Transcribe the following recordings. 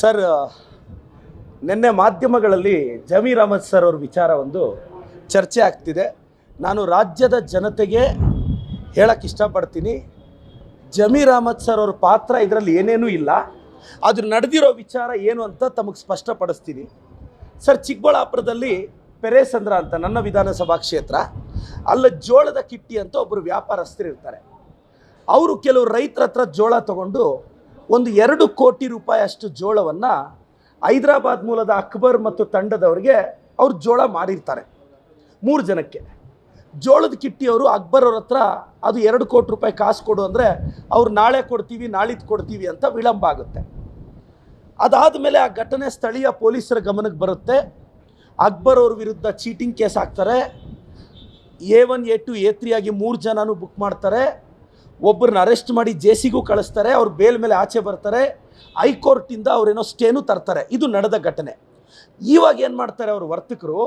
Sir, ನಿನ್ನೆ ಮಾಧ್ಯಮಗಳಲ್ಲಿ Zameer Ahmed sir ಅವ್ರ ವಿಚಾರ ಒಂದು ಚರ್ಚೆ ಆಗ್ತಿದೆ. ನಾನು ರಾಜ್ಯದ ಜನತೆಗೆ ಹೇಳಕ್ಕೆ ಇಷ್ಟಪಡ್ತೀನಿ. ಜಮೀರ್ ಅಹಮದ್ ಸರ್ ಅವ್ರ ಪಾತ್ರ ಇದರಲ್ಲಿ ಏನೇನೂ ಇಲ್ಲ. ಅದು ನಡೆದಿರೋ ವಿಚಾರ ಏನು ಅಂತ ತಮಗೆ ಸ್ಪಷ್ಟಪಡಿಸ್ತೀನಿ. ಸರ್, ಚಿಕ್ಕಬಳ್ಳಾಪುರದಲ್ಲಿ ಪೆರೇಸಂದ್ರ ಅಂತ ನನ್ನ ವಿಧಾನಸಭಾ ಕ್ಷೇತ್ರ, ಅಲ್ಲ ಜೋಳದ ಕಿಟ್ಟಿ ಅಂತ ಒಬ್ಬರು ವ್ಯಾಪಾರಸ್ಥರು ಇರ್ತಾರೆ. ಅವರು ಕೆಲವು ರೈತರ ಹತ್ರ ಜೋಳ ತಗೊಂಡು ಒಂದು ಎರಡು ಕೋಟಿ ರೂಪಾಯಿ ಅಷ್ಟು ಜೋಳವನ್ನು ಹೈದರಾಬಾದ್ ಮೂಲದ ಅಕ್ಬರ್ ಮತ್ತು ತಂಡದವರಿಗೆ ಅವ್ರು ಜೋಳ ಮಾರಿರ್ತಾರೆ. ಮೂರು ಜನಕ್ಕೆ. ಜೋಳದ ಕಿಟ್ಟಿಯವರು ಅಕ್ಬರ್ ಅವ್ರ ಹತ್ರ ಅದು ಎರಡು ಕೋಟಿ ರೂಪಾಯಿ ಕಾಸು ಕೊಡು ಅಂದರೆ ಅವ್ರು ನಾಳೆ ಕೊಡ್ತೀವಿ, ನಾಳಿದ್ದು ಕೊಡ್ತೀವಿ ಅಂತ ವಿಳಂಬ ಆಗುತ್ತೆ. ಅದಾದ ಮೇಲೆ ಆ ಘಟನೆ ಸ್ಥಳೀಯ ಪೊಲೀಸರ ಗಮನಕ್ಕೆ ಬರುತ್ತೆ. ಅಕ್ಬರ್ ಅವ್ರ ವಿರುದ್ಧ ಚೀಟಿಂಗ್ ಕೇಸ್ ಹಾಕ್ತಾರೆ. A one, A two, A three ಆಗಿ ಮೂರು ಜನನೂ ಬುಕ್ ಮಾಡ್ತಾರೆ. ಒಬ್ಬರನ್ನ ಅರೆಸ್ಟ್ ಮಾಡಿ ಜೇಸಿಗೂ ಕಳಿಸ್ತಾರೆ, ಅವ್ರು ಬೇಲ್ ಮೇಲೆ ಆಚೆ ಬರ್ತಾರೆ ಹೈಕೋರ್ಟಿಂದ ಅವರೇನೋ ಸ್ಟೇನು ತರ್ತಾರೆ. ಇದು ನಡೆದ ಘಟನೆ. ಇವಾಗ ಏನು ಮಾಡ್ತಾರೆ ಅವ್ರ ವರ್ತಕರು?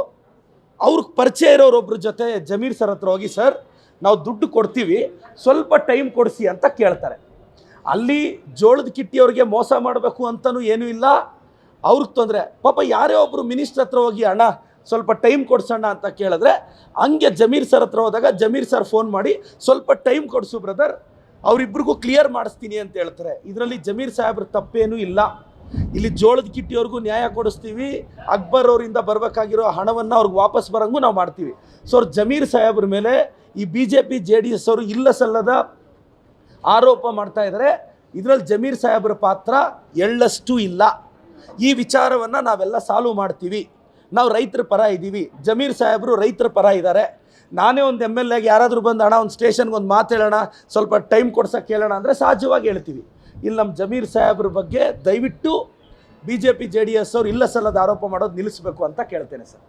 ಅವ್ರಿಗೆ ಪರಿಚಯ ಇರೋರೊಬ್ಬರ ಜೊತೆ ಜಮೀರ್ ಸರ್ ಹತ್ರ ಹೋಗಿ, ಸರ್, ನಾವು ದುಡ್ಡು ಕೊಡ್ತೀವಿ, ಸ್ವಲ್ಪ ಟೈಮ್ ಕೊಡಿಸಿ ಅಂತ ಕೇಳ್ತಾರೆ. ಅಲ್ಲಿ ಜೋಳದ ಕಿಟ್ಟಿಯವ್ರಿಗೆ ಮೋಸ ಮಾಡಬೇಕು ಅಂತಲೂ ಏನೂ ಇಲ್ಲ. ಅವ್ರಿಗೆ ತೊಂದರೆ. ಪಾಪ ಯಾರೇ ಒಬ್ಬರು ಮಿನಿಸ್ಟ್ರ್ ಹತ್ರ ಹೋಗಿ, ಅಣ್ಣ ಸ್ವಲ್ಪ ಟೈಮ್ ಕೊಡ್ಸೋಣ ಅಂತ ಕೇಳಿದ್ರೆ, ಹಂಗೆ ಜಮೀರ್ ಸರ್ ಹತ್ರ ಹೋದಾಗ ಜಮೀರ್ ಸರ್ ಫೋನ್ ಮಾಡಿ, ಸ್ವಲ್ಪ ಟೈಮ್ ಕೊಡಿಸು ಬ್ರದರ್ ಅವರಿಬ್ರಿಗೂ ಕ್ಲಿಯರ್ ಮಾಡಿಸ್ತೀನಿ ಅಂತ ಹೇಳ್ತಾರೆ. ಇದರಲ್ಲಿ ಜಮೀರ್ ಸಾಹೇಬ್ರ ತಪ್ಪೇನೂ ಇಲ್ಲ. ಇಲ್ಲಿ ಜೋಳದ ಕಿಟ್ಟಿಯವ್ರಿಗೂ ನ್ಯಾಯ ಕೊಡಿಸ್ತೀವಿ, ಅಕ್ಬರ್ ಅವರಿಂದ ಬರಬೇಕಾಗಿರೋ ಹಣವನ್ನು ಅವ್ರಿಗೆ ವಾಪಸ್ ಬರೋಂಗೂ ನಾವು ಮಾಡ್ತೀವಿ. ಸೊ ಅವ್ರು ಜಮೀರ್ ಸಾಹೇಬ್ರ ಮೇಲೆ ಈ B J P J D S ಅವರು ಇಲ್ಲ ಸಲ್ಲದ ಆರೋಪ ಮಾಡ್ತಾ ಇದ್ದಾರೆ ಇದರಲ್ಲಿ ಜಮೀರ್ ಸಾಹೇಬ್ರ ಪಾತ್ರ ಎಳ್ಳಷ್ಟು ಇಲ್ಲ. ಈ ವಿಚಾರವನ್ನು ನಾವೆಲ್ಲ ಸಾಲ್ವ್ ಮಾಡ್ತೀವಿ. ನಾವು ರೈತರ ಪರ ಇದ್ದೀವಿ. ಜಮೀರ್ ಸಾಹೇಬರು ರೈತರ ಪರ ಇದ್ದಾರೆ. ನಾನೇ ಒಂದು ಎಂ ಎಲ್ ಎಗೆ ಯಾರಾದರೂ ಬಂದು ಅಣ್ಣ, ಒಂದು ಸ್ಟೇಷನ್ಗೆ ಒಂದು ಮಾತು ಹೇಳೋಣ, ಸ್ವಲ್ಪ ಟೈಮ್ ಕೊಡ್ಸೋಕೆ ಹೇಳೋಣ ಅಂದರೆ ಸಹಜವಾಗಿ ಹೇಳ್ತೀವಿ. ಇಲ್ಲಿ ನಮ್ಮ ಜಮೀರ್ ಸಾಹೇಬ್ರ ಬಗ್ಗೆ ದಯವಿಟ್ಟು B J P J D S ಅವ್ರು ಇಲ್ಲ ಸಲ್ಲದ ಆರೋಪ ಮಾಡೋದು ನಿಲ್ಲಿಸಬೇಕು ಅಂತ ಕೇಳ್ತೇನೆ ಸರ್.